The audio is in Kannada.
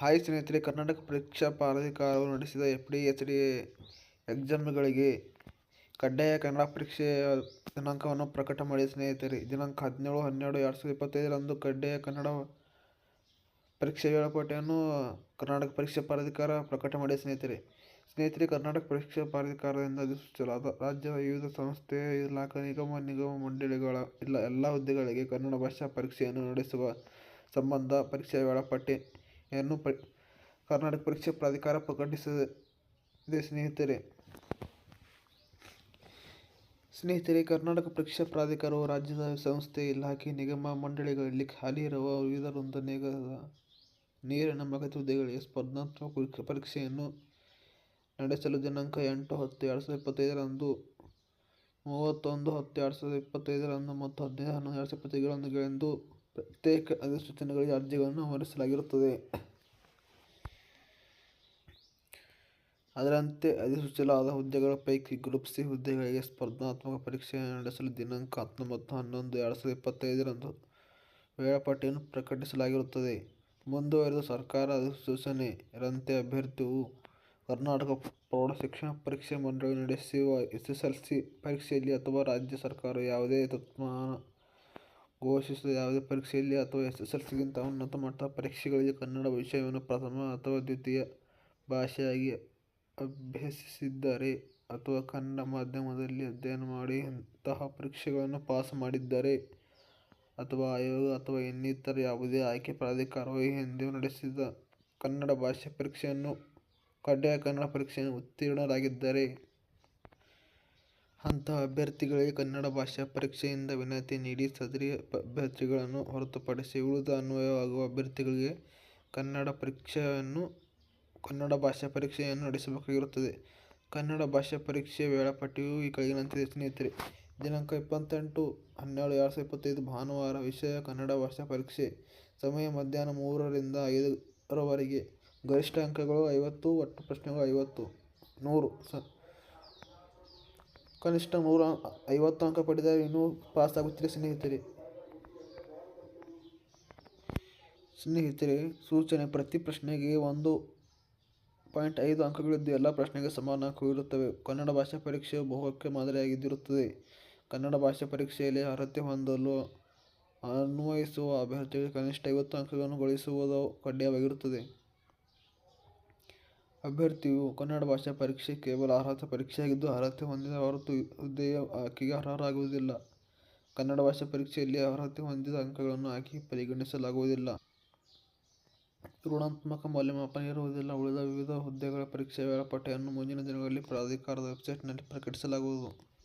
ಹಾಯ್ ಸ್ನೇಹಿತರೆ, ಕರ್ನಾಟಕ ಪರೀಕ್ಷಾ ಪ್ರಾಧಿಕಾರವು ನಡೆಸಿದ ಎಫ್ ಡಿ ಎಚ್ ಡಿ ಎಕ್ಸಾಮ್ಗಳಿಗೆ ಕಡ್ಡಾಯ ಕನ್ನಡ ಪರೀಕ್ಷೆಯ ದಿನಾಂಕವನ್ನು ಪ್ರಕಟ ಮಾಡಿದ ಸ್ನೇಹಿತರೆ. ದಿನಾಂಕ ಹದಿನೇಳು, ಹನ್ನೆರಡು, ಎರಡು ಸಾವಿರದ ಇಪ್ಪತ್ತೈದರಂದು ಕಡ್ಡಾಯ ಕನ್ನಡ ಪರೀಕ್ಷೆ ವೇಳಾಪಟ್ಟಿಯನ್ನು ಕರ್ನಾಟಕ ಪರೀಕ್ಷಾ ಪ್ರಾಧಿಕಾರ ಪ್ರಕಟ ಮಾಡಿದ ಸ್ನೇಹಿತರೆ. ಸ್ನೇಹಿತರೆ, ಕರ್ನಾಟಕ ಪರೀಕ್ಷಾ ಪ್ರಾಧಿಕಾರದಿಂದ ಅಧಿಸೂಚಿಸಲಾದ ರಾಜ್ಯದ ವಿವಿಧ ಸಂಸ್ಥೆ, ಇಲಾಖೆ ನಿಗಮ ನಿಗಮ ಮಂಡಳಿಗಳ ಇಲ್ಲ, ಎಲ್ಲ ಹುದ್ದೆಗಳಿಗೆ ಕನ್ನಡ ಭಾಷಾ ಪರೀಕ್ಷೆಯನ್ನು ನಡೆಸುವ ಸಂಬಂಧ ಪರೀಕ್ಷಾ ವೇಳಾಪಟ್ಟಿಯನ್ನು ಕರ್ನಾಟಕ ಪರೀಕ್ಷಾ ಪ್ರಾಧಿಕಾರ ಪ್ರಕಟಿಸಿದೆ ಸ್ನೇಹಿತರೆ ಸ್ನೇಹಿತರೆ, ಕರ್ನಾಟಕ ಪರೀಕ್ಷಾ ಪ್ರಾಧಿಕಾರವು ರಾಜ್ಯದ ಸಂಸ್ಥೆ ಇಲಾಖೆ ನಿಗಮ ಮಂಡಳಿಗಳಲ್ಲಿ ಖಾಲಿ ಇರುವ ವಿವಿಧ ವೃಂದನಿಗದ ನೇರ ನೇಮಕಾತಿ ಹುದ್ದೆಗಳಿಗೆ ಸ್ಪರ್ಧಾತ್ಮಕ ಪರೀಕ್ಷೆಯನ್ನು ನಡೆಸಲು ದಿನಾಂಕ ಎಂಟು ಹತ್ತು ಎರಡು ಸಾವಿರದ ಇಪ್ಪತ್ತೈದರಂದು, ಮೂವತ್ತೊಂದು ಹತ್ತು ಎರಡು ಸಾವಿರದ ಇಪ್ಪತ್ತೈದರಂದು ಮತ್ತು ಹದಿನೈದು ಹನ್ನೊಂದು ಎರಡು ಸಾವಿರದ ಇಪ್ಪತ್ತೈದರಂದು ಪ್ರತ್ಯೇಕ ಅಧಿಸೂಚನೆಗಳಿಗೆ ಅರ್ಜಿಗಳನ್ನು ಆಹ್ವಾನಿಸಲಾಗಿರುತ್ತದೆ. ಅದರಂತೆ ಅಧಿಸೂಚಿಸಲಾದ ಹುದ್ದೆಗಳ ಪೈಕಿ ಗ್ರೂಪ್ ಸಿ ಹುದ್ದೆಗಳಿಗೆ ಸ್ಪರ್ಧಾತ್ಮಕ ಪರೀಕ್ಷೆ ನಡೆಸಲು ದಿನಾಂಕ ಹತ್ತೊಂಬತ್ತು ಹನ್ನೊಂದು ಎರಡು ಸಾವಿರದ ಇಪ್ಪತ್ತೈದರಂದು ವೇಳಾಪಟ್ಟಿಯನ್ನು ಪ್ರಕಟಿಸಲಾಗಿರುತ್ತದೆ. ಮುಂದುವರಿದ ಸರ್ಕಾರ ಅಧಿಸೂಚನೆ ರಂತೆ ಅಭ್ಯರ್ಥಿಯು ಕರ್ನಾಟಕ ಪ್ರೌಢಶಿಕ್ಷಣ ಪರೀಕ್ಷಾ ಮಂಡಳಿ ನಡೆಸುವ ಎಸ್ಎಸ್ಎಲ್ಸಿ ಪರೀಕ್ಷೆಯಲ್ಲಿ ಅಥವಾ ರಾಜ್ಯ ಸರ್ಕಾರವು ಯಾವುದೇ ತತ್ಮಾನ ಘೋಷಿಸಿದ ಯಾವುದೇ ಪರೀಕ್ಷೆಯಲ್ಲಿ ಅಥವಾ ಎಸ್ಎಸ್ಎಲ್ಸಿಗಿಂತ ಉನ್ನತ ಮಟ್ಟದ ಪರೀಕ್ಷೆಗಳಲ್ಲಿ ಕನ್ನಡ ವಿಷಯವನ್ನು ಪ್ರಥಮ ಅಥವಾ ದ್ವಿತೀಯ ಭಾಷೆಯಾಗಿ ಅಭ್ಯಸಿಸಿದ್ದರೆ ಅಥವಾ ಕನ್ನಡ ಮಾಧ್ಯಮದಲ್ಲಿ ಅಧ್ಯಯನ ಮಾಡಿ ಅಂತಹ ಪರೀಕ್ಷೆಗಳನ್ನು ಪಾಸ್ ಮಾಡಿದ್ದರೆ ಅಥವಾ ಆಯೋಗ ಅಥವಾ ಇನ್ನಿತರ ಯಾವುದೇ ಆಯ್ಕೆ ಪ್ರಾಧಿಕಾರವು ಎಂದು ನಡೆಸಿದ ಕನ್ನಡ ಭಾಷಾ ಪರೀಕ್ಷೆಯನ್ನು, ಕಡ್ಡಾಯ ಕನ್ನಡ ಪರೀಕ್ಷೆಯನ್ನು ಉತ್ತೀರ್ಣರಾಗಿದ್ದರೆ ಅಂತಹ ಅಭ್ಯರ್ಥಿಗಳಿಗೆ ಕನ್ನಡ ಭಾಷಾ ಪರೀಕ್ಷೆಯಿಂದ ವಿನಾಯಿತಿ ನೀಡಿ ಸದರಿ ಅಭ್ಯರ್ಥಿಗಳನ್ನು ಹೊರತುಪಡಿಸಿ ಉಳಿದ ಅನ್ವಯವಾಗುವ ಅಭ್ಯರ್ಥಿಗಳಿಗೆ ಕನ್ನಡ ಭಾಷಾ ಪರೀಕ್ಷೆಯನ್ನು ನಡೆಸಬೇಕಾಗಿರುತ್ತದೆ. ಕನ್ನಡ ಭಾಷಾ ಪರೀಕ್ಷೆಯ ವೇಳಾಪಟ್ಟಿಯು ಈ ಕೆಳಗಿನಂತಿದೆ ಸ್ನೇಹಿತರೆ ದಿನಾಂಕ ಇಪ್ಪತ್ತೆಂಟು ಹನ್ನೆರಡು ಎರಡು ಸಾವಿರದ ಇಪ್ಪತ್ತೈದು ಭಾನುವಾರ ವಿಷಯ ಕನ್ನಡ ಭಾಷಾ ಪರೀಕ್ಷೆ ಸಮಯ ಮಧ್ಯಾಹ್ನ ಮೂರರಿಂದ ಐದರವರೆಗೆ ಗರಿಷ್ಠ ಅಂಕಗಳು ಐವತ್ತು, ಒಟ್ಟು ಪ್ರಶ್ನೆಗಳು ಐವತ್ತು ನೂರು ಕನಿಷ್ಠ ನೂರ ಐವತ್ತು ಅಂಕ ಪಡೆದರೆ ನೀವು ಪಾಸಾಗುತ್ತೀರಿ ಸ್ನೇಹಿತರೆ. ಸ್ನೇಹಿತರೆ, ಸೂಚನೆ ಪ್ರತಿ ಪ್ರಶ್ನೆಗೆ ಒಂದು ಪಾಯಿಂಟ್ ಐದು ಅಂಕಗಳಿದ್ದು ಎಲ್ಲ ಪ್ರಶ್ನೆಗೆ ಸಮಾನ ಅಂಕಗಳು ಇರುತ್ತವೆ. ಕನ್ನಡ ಭಾಷಾ ಪರೀಕ್ಷೆಯು ಬಹುಕ್ಕೆ ಮಾದರಿಯಾಗಿದ್ದಿರುತ್ತದೆ ಕನ್ನಡ ಭಾಷಾ ಪರೀಕ್ಷೆಯಲ್ಲಿ ಅರ್ಹತೆ ಹೊಂದಲು ಅನ್ವಯಿಸುವ ಅಭ್ಯರ್ಥಿಗಳಿಗೆ ಕನಿಷ್ಠ ಐವತ್ತು ಅಂಕಗಳನ್ನು ಗಳಿಸುವುದು ಕಡ್ಡಾಯವಾಗಿರುತ್ತದೆ. ಅಭ್ಯರ್ಥಿಯು ಕನ್ನಡ ಭಾಷಾ ಪರೀಕ್ಷೆ ಕೇವಲ ಅರ್ಹತೆ ಪರೀಕ್ಷೆಯಾಗಿದ್ದು ಅರ್ಹತೆ ಹೊಂದಿದ ಹೊರತು ಹುದ್ದೆಯ ಆಕೆಗೆ ಅರ್ಹರಾಗುವುದಿಲ್ಲ. ಕನ್ನಡ ಭಾಷಾ ಪರೀಕ್ಷೆಯಲ್ಲಿ ಅರ್ಹತೆ ಹೊಂದಿದ ಅಂಕಗಳನ್ನು ಆಯ್ಕೆಗೆ ಪರಿಗಣಿಸಲಾಗುವುದಿಲ್ಲ. ಋಣಾತ್ಮಕ ಮೌಲ್ಯಮಾಪನ ಇರುವುದಿಲ್ಲ. ಉಳಿದ ವಿವಿಧ ಹುದ್ದೆಗಳ ಪರೀಕ್ಷಾ ವೇಳಾಪಟ್ಟಿಯನ್ನು ಮುಂದಿನ ದಿನಗಳಲ್ಲಿ ಪ್ರಾಧಿಕಾರದ ವೆಬ್ಸೈಟ್ನಲ್ಲಿ ಪ್ರಕಟಿಸಲಾಗುವುದು.